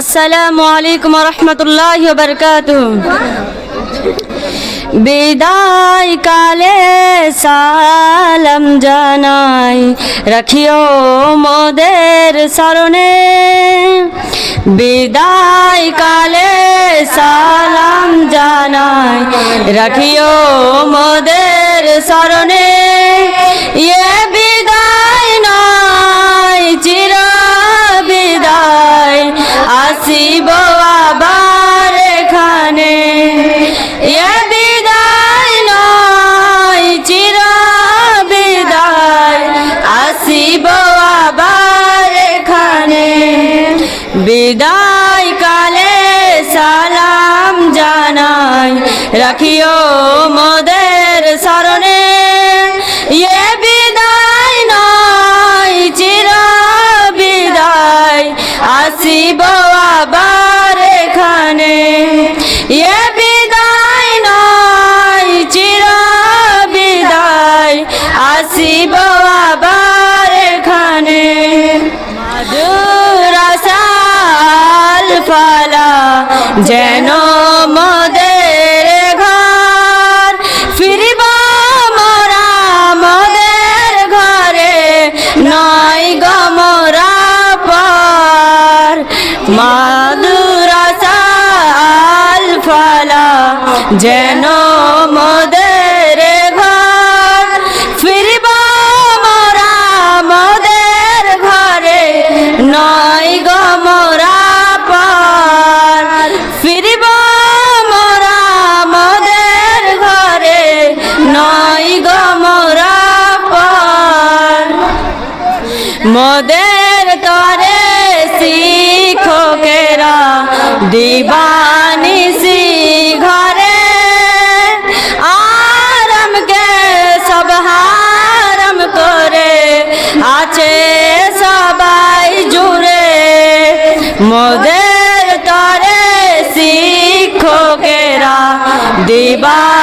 আসসালামু আলাইকুম রহমতুল্লাহ বরকাত বিদায় কালে সালাম জানাই, রাখিও মোদের স্মরণে। বিদায় কালে সালাম জানাই, রাখিও মোদের স্মরণে। ইয়ে বিদায় আসিব আবার এখানে। এ বিদায় নয়, চির বিদায়। আসিব আবার এখানে। বিদায় কালে সালাম জানাই। রাখিও মোদের স্মরণে আসিব আবার এখানে। মাদুরাসাল ফালা, যেন মদের ঘর। ফিরিব মোরা মদের ঘরে, নয় গমরা পর। মাদুরাসাল ফালা, যেন মোদের তরে শিক্ষকেরা দিবানিসি ঘরে আরামকে সব হারাম করে, আছে সবাই জুড়ে। মদের তরে শিক্ষকেরা দিবানিসি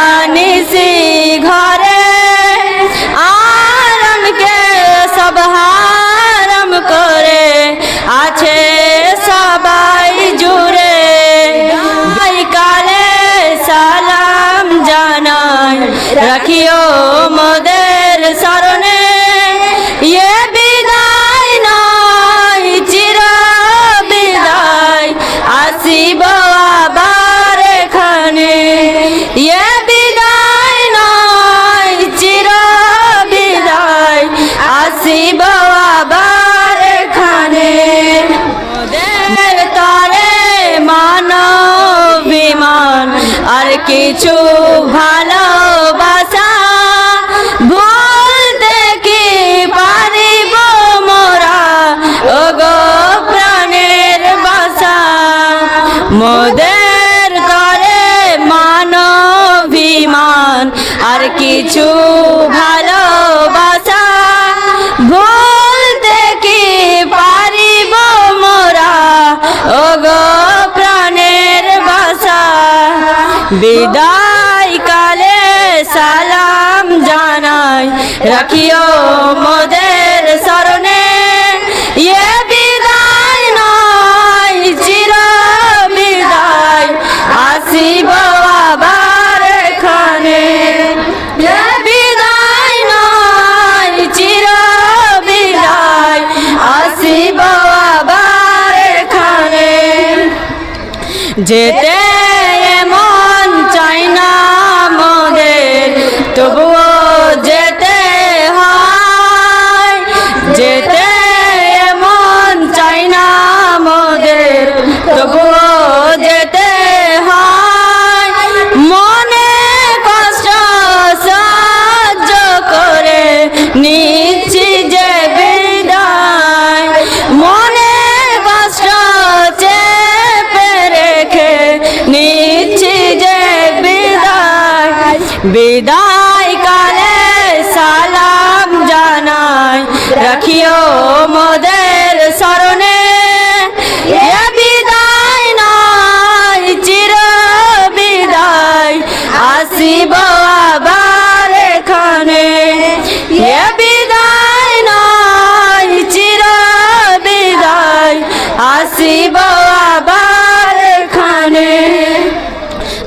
রাখিও মোদের স্মরণে। ইয়ে বিদায় নয়, চির বিদায়। আসিব আবার এখানে। ইয়ে বিদায় নয়, চির বিদায়। আসিব আবার এখানে। মোদের তরে মানবিমান আর কিছু ভালোবাসা মোদের তরে মানবিমান, আর কিছু ভালোবাসা বলতে কি পারিব মোরা? ও গো প্রাণের বাসা, বিদায় কালে সালাম জানাই, রাখিও মোদের স্মরণে ইয়ে যেতে মন চাই না মোদের তবুও বিদায় কালে সালাম জানাই। রাখিও মোদের স্মরণে। বিদায় নাই, চির বিদায়। আসিব আবার এখানে। বিদায় নাই, চির বিদায়। আসিব আবার এখানে।